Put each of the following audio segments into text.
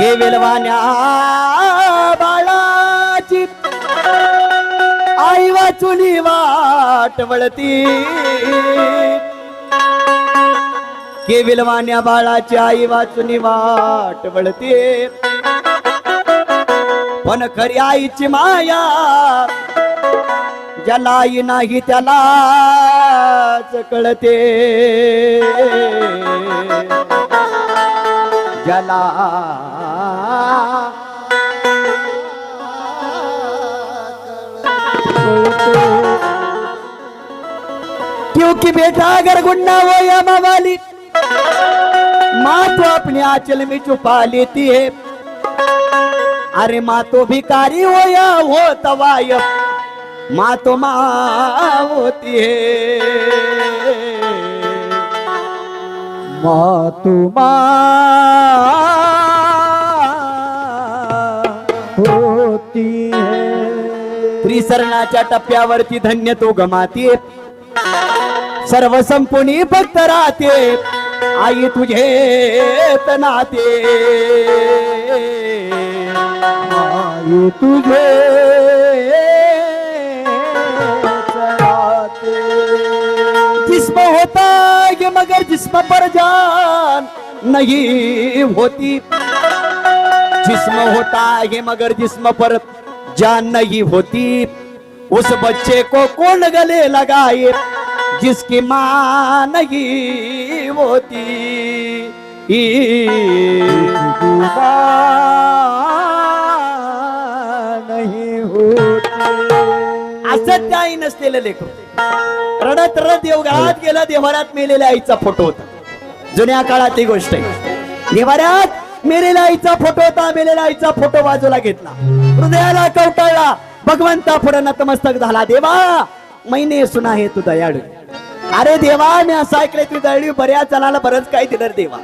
हे वेलवान्या बाळाची आई वाचुली वाट वळती. के विलवान्या बाळाची आई वाचुनी वाट वळते. पण खरी आईची माया ज्याला आई नाही त्यालाच कळते. ज्याला क्योंकि बेटा अगर गुन्ना हो या मवाली माँ तो अपने आंचल में छुपा लेती है. अरे माँ तो भिकारी हो या हो तवायब माँ तो माँ होती है. माँ तो माँ होती है। त्रिसरणाच्या टप्प्यावरती धन्य तो गमाते सर्व संपुनी फक्त राहते। आई तुझे नाते आई तुझे मगर जिस्म पर जान नहीं होती। जिस्म होता है मगर जिस्म पर जान नहीं होती। उस बच्चे को कौन गले लगाए जिसकी माँ नहीं होती? नहीं होती। असं त्या नसलेलं लेखक रडत रडत देवघरात गेला देवाऱ्यात मेलेल्या आईचा फोटो होता. जुन्या काळात ही गोष्ट आहे. देवाऱ्यात मेलेल्या आईचा फोटो होता मेलेल्या आईचा फोटो बाजूला घेतला. हृदयाला कवटाळला. भगवंता पुढे नतमस्तक झाला. देवा महिने सुना हे तू दयाळू. अरे देवा मी असं ऐकलंय तू दयाळू. बऱ्याच जणाला बरंच काही दिलं देवा.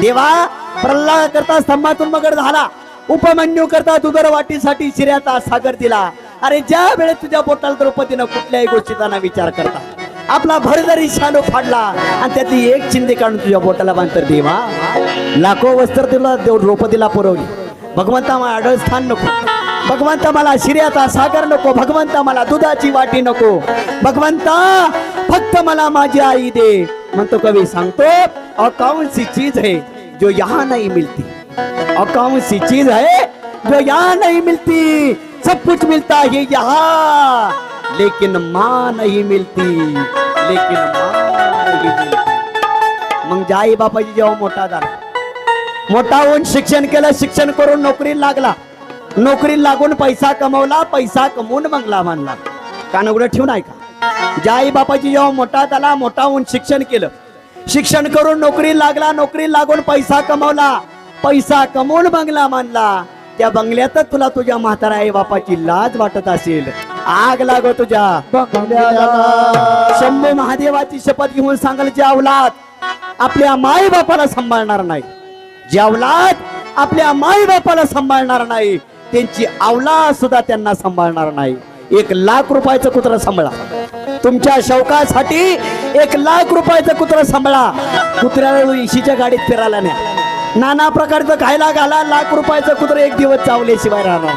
देवा प्रल्हाद करता स्तंभातून मगर झाला. उपमन्यू करता दुधर वाटीसाठी शिर्याचा सागर दिला. अरे ज्या वेळेस तुझ्या बोटाला द्रौपदीनं कुठल्याही गोष्टीचा ना विचार करता आपला भरदरी शानू फाडला आणि त्यातली एक चिंदी काढून तुझ्या बोटाला बांधतर देवा. लाखो वस्त्र तुला देव द्रौपदीला पुरवली. भगवंता मला आडळ स्थान नको. भगवंता मला शिर्याचा सागर नको. भगवंता मला दुधाची वाटी नको. भगवंता फक्त मला माझी आई दे. म्हणतो कवी सांगतो अकाउंट सी चीज है जो यहाँ नहीं मिलती. अकाउंट सी चीज है जो यहाँ नहीं मिलती. सब कुछ मिलता है यहाँ। लेकिन माँ नहीं मिलती लेकिन माँ नहीं मिलती। मग ज्या बापाजी जेव्हा मोठा झाला मोठा होऊन शिक्षण केलं शिक्षण करून नोकरीला लागला. नोकरी लागून पैसा कमवला पैसा कमवून बंगला मानला कानगुडं उघडं ठेवून ऐका. ज्या बापाजी जेव्हा मोठा झाला मोठा होऊन शिक्षण केलं. शिक्षण करून नोकरी लागला नोकरी लागून पैसा कमवला. पैसा कमवून बंगला मानला त्या बंगल्यातच तुला तुझ्या म्हातारा आई बापाची लाज वाटत असेल. आग लागो तुझ्या. शंभू महादेवाची शपथ घेऊन सांगाल जे अवलाद आपल्या माई बापाला सांभाळणार नाही. जे अवलाद आपल्या माई बापाला सांभाळणार नाही त्यांची अवलाद सुद्धा त्यांना सांभाळणार नाही. एक लाख रुपयाचं कुत्र सांभाळा. तुमच्या शौकासाठी एक लाख रुपयाचं कुत्र सांभाळा. कुत्र्याला इशीच्या गाडीत फिरायला न्या. नाना प्रकारचं खायला घाला. लाख रुपयाचं कुत्रं एक दिवस चावल्याशिवाय राहणार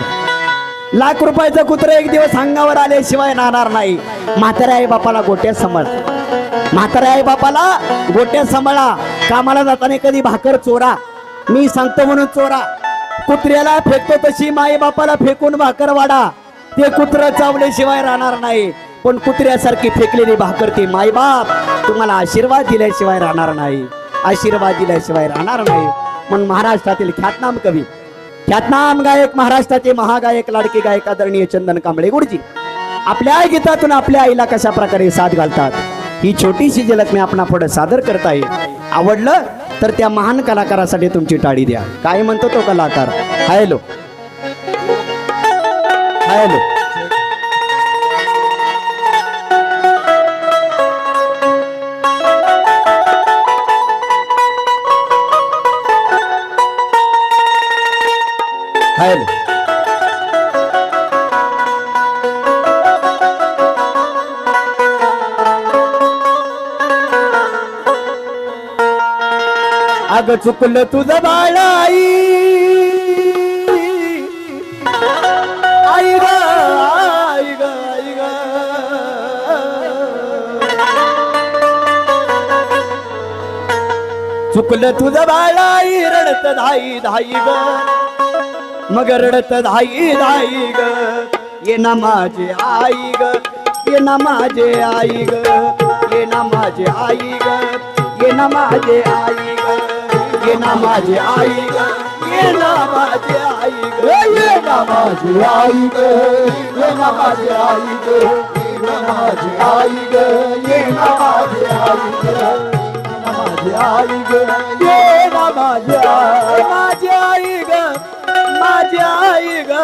लाख रुपयाचं कुत्रं एक दिवस अंगावर आल्याशिवाय राहणार नाही. म्हाताऱ्या आई बापाला गोट्या सांभाळ. म्हाताऱ्या आई बापाला गोट्या सांभाळा. कामाला जाताना कधी भाकर चोरा. मी सांगतो म्हणून चोरा. कुत्र्याला फेकतो तशी माई बापाला फेकून भाकर वाडा ते कुत्र चावल्याशिवाय राहणार नाही. पण कुत्र्यासारखी फेकलेली भाकर ती माई बाप. तुम्हाला आशीर्वाद दिल्याशिवाय राहणार नाही. आशीर्वाद दिल्याशिवाय राहणार नाही. म्हणून महाराष्ट्रातील ख्यातनाम कवी. ख्यातनाम गायक महाराष्ट्राचे महागायक लाडके गायक आदरणीय चंदन कांबळे गुरुजी. आपल्या गीतातून आपल्या आईला कशा प्रकारे साथ घालतात? ही छोटीशी झलक मी आपणा पुढे सादर करताय आवडलं तर त्या महान कलाकारासाठी तुमची टाळी द्या. काय म्हणतो तो कलाकार? हॅलो. हॅलो. खायला अग चुकलं तुझं बाळ आई. आई ग आई ग आई ग. चुकलं तुझं बाळ आई रडत धाई धाई ग. मग रडत धाई धाई ग ये ना माझे आई ग ये ना माझे आई ग ये ना माझे आई ग ये ना माझे आई ग ये ना माझे आई ग ये ना माझे आई ग ये ना माझे आई ग ये ना माझे आई ग ये ना माझे आई ग ये ना माझे आई ग माझी आई ग ये ना माझी आई माझी आई ग माझी आई ग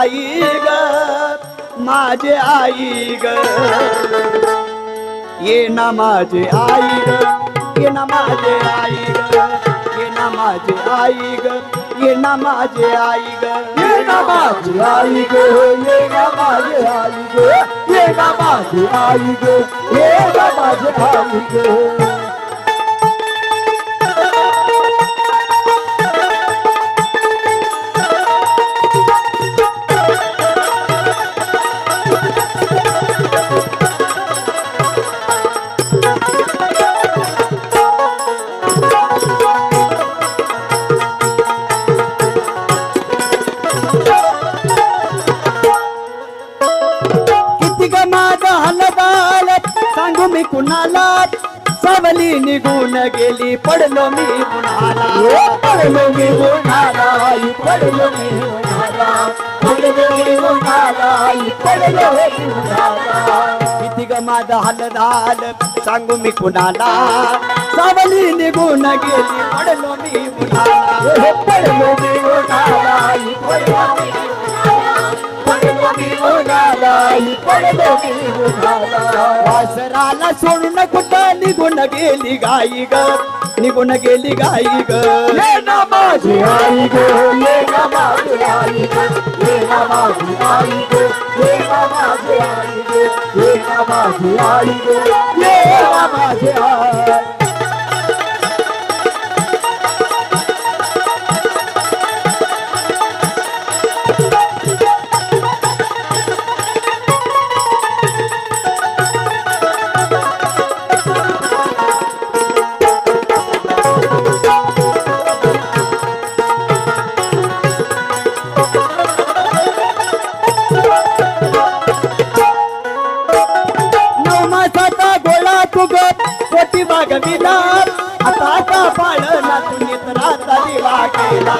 आई ग माझे आई ग. ये ना माझे आई ग ये ना माझे आई ग ये ना माझी आई ग ये ना माझी आई ग. ये ना माझे आई ग ये ना माझे आई ग ये ना माझे आई ग ये ना माझे आई ग. పడలో మీ ఉన్నారా పడలో మీ ఉన్నారా పడలో మీ ఉన్నారా పడలో మీ ఉన్నారా పడలో మీ ఉన్నారా ఇదిగ మాద హలదాల सांगू मी कुणाला सावली निघून गेली पडलो मी उन्हाला पडलो मी उन्हाला पडलो मी उन्हाला आई, पडलो मी वासराला सोडून कुठं निघून गेली गाई ग? निघून गेली गाई ग. ये ना माझी आई ग ये ना माझी आई ग ये ना माझी आई ग ये ना माझी आई ग ये ना माझी आई ग ये ना माझी आई कविदार आता का पाळला तुम्ही त्राचा दिवा केला.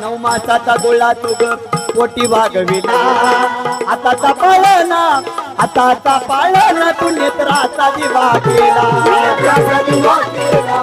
नवमासाचा गोळा तुग पोटी वागविला. आता ता पाळना आता ता पाळना तू नेत्राचा दिवा केला. दिवा केला.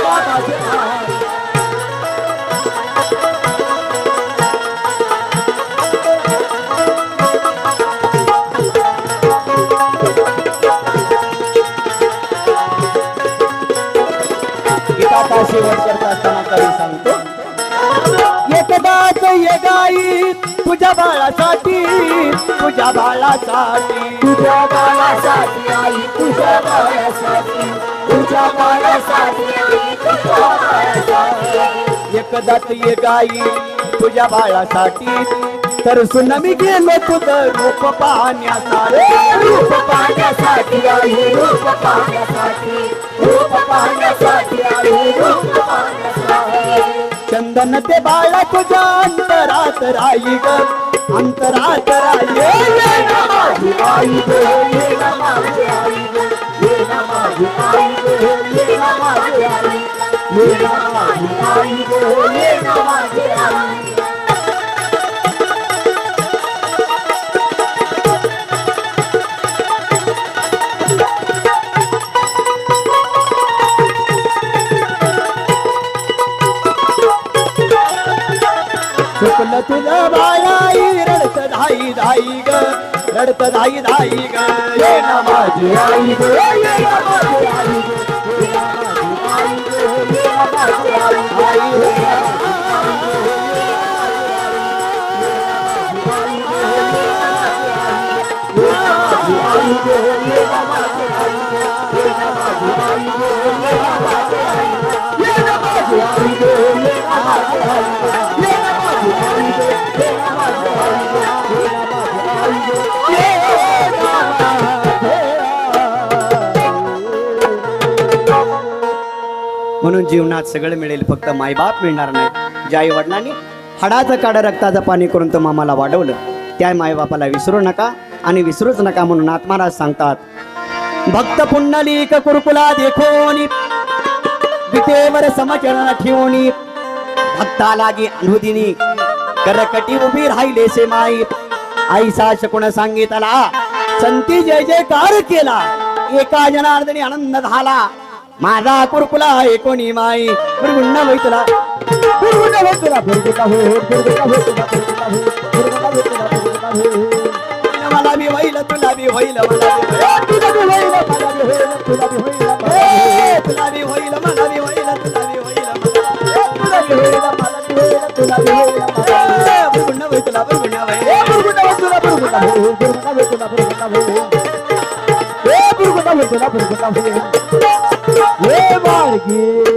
तुझ्या बाळासाठी तुझ्या बाळासाठी तुझ्या बाळासाठी आई तुझ्या बाळासाठी तुझ्या बाळासाठी आई, तुझ्या बाळासाठी एकदाच ये गाई तुझ्या बाळासाठी तर सुन मी गेलो तुझं रूप पाहण्यासाठी रूप पाहण्यासाठी आई रूप पाहण्यासाठी रूप पाहण्यासाठी आई रूप पाहण्यासाठी चंदन ते बाळा तुझ्या अंतरात राई ग. अंतरात राई ये ना रडत धाई धाई म्हणून जीवनात सगळं मिळेल फक्त मायबाप मिळणार नाही. ज्या आई वडिलांनी हाडाचं काढ रक्ताचं पाणी करून तो मामाला वाढवलं त्या मायबापाला विसरू नका आणि विसरूच नका म्हणून आत्माराज सांगतात भक्त पुंडलिक कुरकुला देखोनी विटेवर समचरण ठेवणी भक्ता लागी अनुदिनी करकटी उभी राहिले से माई आईसा शकून सांगितला संती जय जयकार केला एका जनार्दनी आनंद झाला माझा कुरकुला एकोणी माई गुणगुण वैतला गुणगुण वैतला गुरगुटा हो गुरगुटा हो तुला गुरगुटा हो गुरगुटा हो तुला गुरगुटा हो मला बी होईल तुला बी होईल मला तुला बी होईल मला बी होईल तुला बी होईल तुला बी होईल मला बी होईल तुला बी होईल मला बी होईल. तुला बी होईल मला बी होईल तुला बी होईल. बुरगुंडा होईल तुला होईल. ए, बुरगुंडा होईल तुला बुरगुंडा होईल. बुरगुंडा होईल तुला होईल. ए, बुरगुंडा होईल तुला बुरगुंडा होईल. Oh.